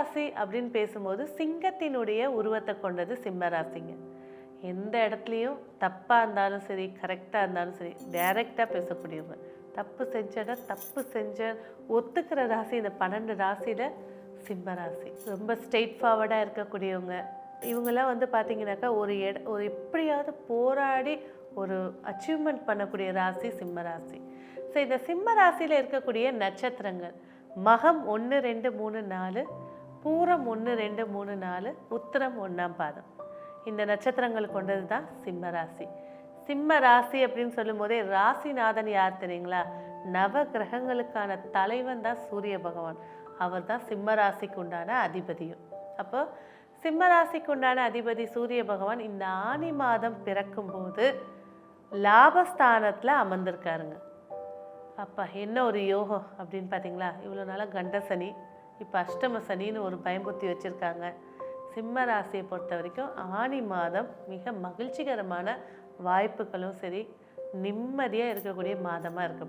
ராசி அப்படின்னு பேசும்போது சிங்கத்தினுடைய உருவத்தை கொண்டது சிம்ம ராசிங்க எந்த இடத்துலையும் தப்பாக இருந்தாலும் சரி கரெக்டாக இருந்தாலும் சரி டைரெக்டாக பேசக்கூடியவங்க. தப்பு செஞ்சேன்னா தப்பு செஞ்ச ஒத்துக்கிற ராசி இந்த பன்னெண்டு ராசியில் சிம்ம ராசி ரொம்ப ஸ்ட்ரெயிட் ஃபார்வர்டாக இருக்கக்கூடியவங்க. இவங்கெல்லாம் வந்து பார்த்தீங்கன்னாக்கா ஒரு இட ஒரு எப்படியாவது போராடி ஒரு அச்சீவ்மெண்ட் பண்ணக்கூடிய ராசி சிம்ம ராசி ஸோ இந்த சிம்ம ராசியில் இருக்கக்கூடிய நட்சத்திரங்கள் மகம் ஒன்று ரெண்டு மூணு நாலு பூரம் ஒன்று ரெண்டு மூணு நாலு உத்திரம் ஒன்றாம் பாதம். இந்த நட்சத்திரங்கள் கொண்டது தான் சிம்ம ராசி. சிம்ம ராசி அப்படின்னு சொல்லும்போதே ராசிநாதன் யார் தெரியுங்களா? நவ கிரகங்களுக்கான தலைவன் தான் சூரிய பகவான். அவர் தான் சிம்ம ராசிக்கு உண்டான அதிபதியும். அப்போ சிம்ம ராசிக்கு உண்டான அதிபதி சூரிய பகவான் இந்த ஆனி மாதம் பிறக்கும்போது லாபஸ்தானத்தில் அமர்ந்திருக்காருங்க. அப்பா என்ன ஒரு யோகம் அப்படின்னு பார்த்தீங்களா இவ்வளோ நாளாக கண்டசனி இப்போ அஷ்டம சனின்னு ஒரு பயம்புத்தி வச்சுருக்காங்க. சிம்ம ராசியை பொறுத்த வரைக்கும் ஆனி மாதம் மிக மகிழ்ச்சிகரமான வாய்ப்புகளும் சரி நிம்மதியாக இருக்கக்கூடிய மாதமாக இருக்க